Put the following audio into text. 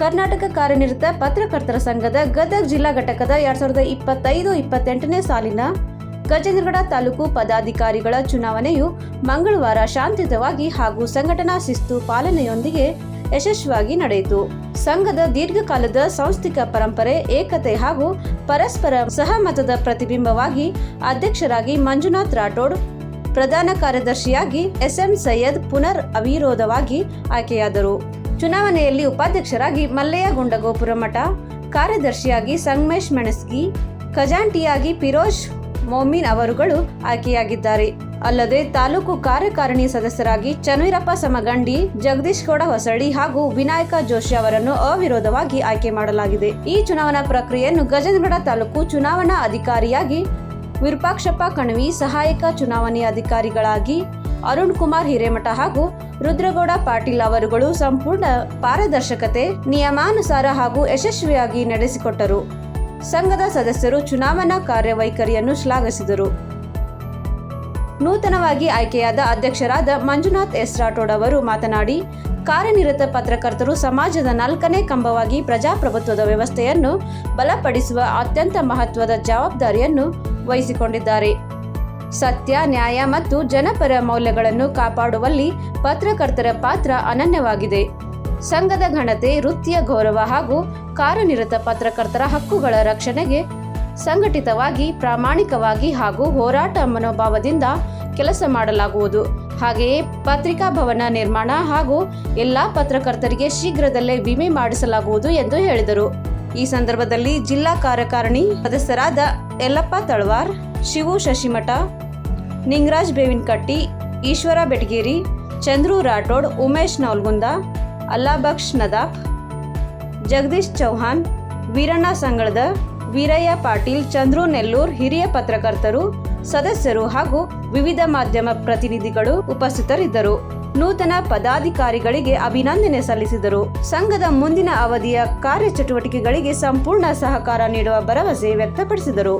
ಕರ್ನಾಟಕ ಕಾರ್ಯನಿರತ ಪತ್ರಕರ್ತರ ಸಂಘದ ಗದಗ ಜಿಲ್ಲಾ ಘಟಕದ ಎರಡ್ ಸಾವಿರದ ಇಪ್ಪತ್ತೈದು, ಇಪ್ಪತ್ತೆಂಟನೇ ಸಾಲಿನ ಗಜೇಂದ್ರಗಡ ತಾಲೂಕು ಪದಾಧಿಕಾರಿಗಳ ಚುನಾವಣೆಯು ಮಂಗಳವಾರ ಶಾಂತಿಯುತವಾಗಿ ಹಾಗೂ ಸಂಘಟನಾ ಶಿಸ್ತು ಪಾಲನೆಯೊಂದಿಗೆ ಯಶಸ್ವಿಯಾಗಿ ನಡೆಯಿತು. ಸಂಘದ ದೀರ್ಘಕಾಲದ ಸಾಂಸ್ಥಿಕ ಪರಂಪರೆ, ಏಕತೆ ಹಾಗೂ ಪರಸ್ಪರ ಸಹಮತದ ಪ್ರತಿಬಿಂಬವಾಗಿ ಅಧ್ಯಕ್ಷರಾಗಿ ಮಂಜುನಾಥ್ ರಾಠೋಡ್, ಪ್ರಧಾನ ಕಾರ್ಯದರ್ಶಿಯಾಗಿ ಎಸ್ಎಂ ಸೈಯದ್ ಪುನರ್ ಅವಿರೋಧವಾಗಿ ಆಯ್ಕೆಯಾದರು. ಚುನಾವಣೆಯಲ್ಲಿ ಉಪಾಧ್ಯಕ್ಷರಾಗಿ ಮಲ್ಲಯ್ಯ ಗುಂಡಗೋಪುರ ಮಠ ಕಾರ್ಯದರ್ಶಿಯಾಗಿ ಸಂಗಮೇಶ್ ಮೆಣಸ್ಗಿ, ಖಜಾಂಟಿಯಾಗಿ ಫಿರೋಜ್ ಮೊಮಿನ್ ಅವರುಗಳು ಆಯ್ಕೆಯಾಗಿದ್ದಾರೆ. ಅಲ್ಲದೆ ತಾಲೂಕು ಕಾರ್ಯಕಾರಿಣಿ ಸದಸ್ಯರಾಗಿ ಚನ್ವೀರಪ್ಪ ಸಮಗಂಡಿ, ಜಗದೀಶ್ ಗೌಡ ಹೊಸಳ್ಳಿ ಹಾಗೂ ವಿನಾಯಕ ಜೋಶಿ ಅವರನ್ನು ಅವಿರೋಧವಾಗಿ ಆಯ್ಕೆ ಮಾಡಲಾಗಿದೆ. ಈ ಚುನಾವಣಾ ಪ್ರಕ್ರಿಯೆಯನ್ನು ಗಜೇಂದ್ರಗಡ ತಾಲೂಕು ಚುನಾವಣಾ ಅಧಿಕಾರಿಯಾಗಿ ವಿರೂಪಾಕ್ಷಪ್ಪ ಕಣವಿ, ಸಹಾಯಕ ಚುನಾವಣೆ ಅಧಿಕಾರಿಗಳಾಗಿ ಅರುಣ್ ಕುಮಾರ್ ಹಿರೇಮಠ ಹಾಗೂ ರುದ್ರಗೌಡ ಪಾಟೀಲ್ ಅವರುಗಳು ಸಂಪೂರ್ಣ ಪಾರದರ್ಶಕತೆ, ನಿಯಮಾನುಸಾರ ಹಾಗೂ ಯಶಸ್ವಿಯಾಗಿ ನಡೆಸಿಕೊಟ್ಟರು. ಸಂಘದ ಸದಸ್ಯರು ಚುನಾವಣಾ ಕಾರ್ಯವೈಖರಿಯನ್ನು ಶ್ಲಾಘಿಸಿದರು. ನೂತನವಾಗಿ ಆಯ್ಕೆಯಾದ ಅಧ್ಯಕ್ಷರಾದ ಮಂಜುನಾಥ್ ಎಸ್ ರಾಠೋಡ್ ಅವರು ಮಾತನಾಡಿ, ಕಾರ್ಯನಿರತ ಪತ್ರಕರ್ತರು ಸಮಾಜದ ನಾಲ್ಕನೇ ಕಂಬವಾಗಿ ಪ್ರಜಾಪ್ರಭುತ್ವದ ವ್ಯವಸ್ಥೆಯನ್ನು ಬಲಪಡಿಸುವ ಅತ್ಯಂತ ಮಹತ್ವದ ಜವಾಬ್ದಾರಿಯನ್ನು ವಹಿಸಿಕೊಂಡಿದ್ದಾರೆ. ಸತ್ಯ, ನ್ಯಾಯ ಮತ್ತು ಜನಪರ ಮೌಲ್ಯಗಳನ್ನು ಕಾಪಾಡುವಲ್ಲಿ ಪತ್ರಕರ್ತರ ಪಾತ್ರ ಅನನ್ಯವಾಗಿದೆ. ಸಂಘದ ಘನತೆ, ವೃತ್ತಿಯ ಗೌರವ ಹಾಗೂ ಕಾರ್ಯನಿರತ ಪತ್ರಕರ್ತರ ಹಕ್ಕುಗಳ ರಕ್ಷಣೆಗೆ ಸಂಘಟಿತವಾಗಿ, ಪ್ರಾಮಾಣಿಕವಾಗಿ ಹಾಗೂ ಹೋರಾಟ ಮನೋಭಾವದಿಂದ ಕೆಲಸ ಮಾಡಲಾಗುವುದು. ಹಾಗೆಯೇ ಪತ್ರಿಕಾ ಭವನ ನಿರ್ಮಾಣ ಹಾಗೂ ಎಲ್ಲಾ ಪತ್ರಕರ್ತರಿಗೆ ಶೀಘ್ರದಲ್ಲೇ ವಿಮೆ ಮಾಡಿಸಲಾಗುವುದು ಎಂದು ಹೇಳಿದರು. ಈ ಸಂದರ್ಭದಲ್ಲಿ ಜಿಲ್ಲಾ ಕಾರ್ಯಕಾರಿಣಿ ಸದಸ್ಯರಾದ ಯಲ್ಲಪ್ಪ ತಳವಾರ್ ಶಿವು ಶಶಿಮಠ, ನಿಂಗರಾಜ್ ಬೇವಿನಕಟ್ಟಿ, ಈಶ್ವರ ಬೆಟಗೇರಿ ಚಂದ್ರು ರಾಠೋಡ್, ಉಮೇಶ್ ನವಲ್ಗುಂದ ಅಲ್ಲಾಬಕ್ಷ್ ನದಾಫ್ ಜಗದೀಶ್ ಚೌಹಾನ್ ವೀರಣ್ಣ ಸಂಗಳದ ವೀರಯ್ಯ ಪಾಟೀಲ್, ಚಂದ್ರು ನೆಲ್ಲೂರ್, ಹಿರಿಯ ಪತ್ರಕರ್ತರು, ಸದಸ್ಯರು ಹಾಗೂ ವಿವಿಧ ಮಾಧ್ಯಮ ಪ್ರತಿನಿಧಿಗಳು ಉಪಸ್ಥಿತರಿದ್ದರು. ನೂತನ ಪದಾಧಿಕಾರಿಗಳಿಗೆ ಅಭಿನಂದನೆ ಸಲ್ಲಿಸಿದರು. ಸಂಘದ ಮುಂದಿನ ಅವಧಿಯ ಕಾರ್ಯಚಟುವಟಿಕೆಗಳಿಗೆ ಸಂಪೂರ್ಣ ಸಹಕಾರ ನೀಡುವ ಭರವಸೆ ವ್ಯಕ್ತಪಡಿಸಿದರು.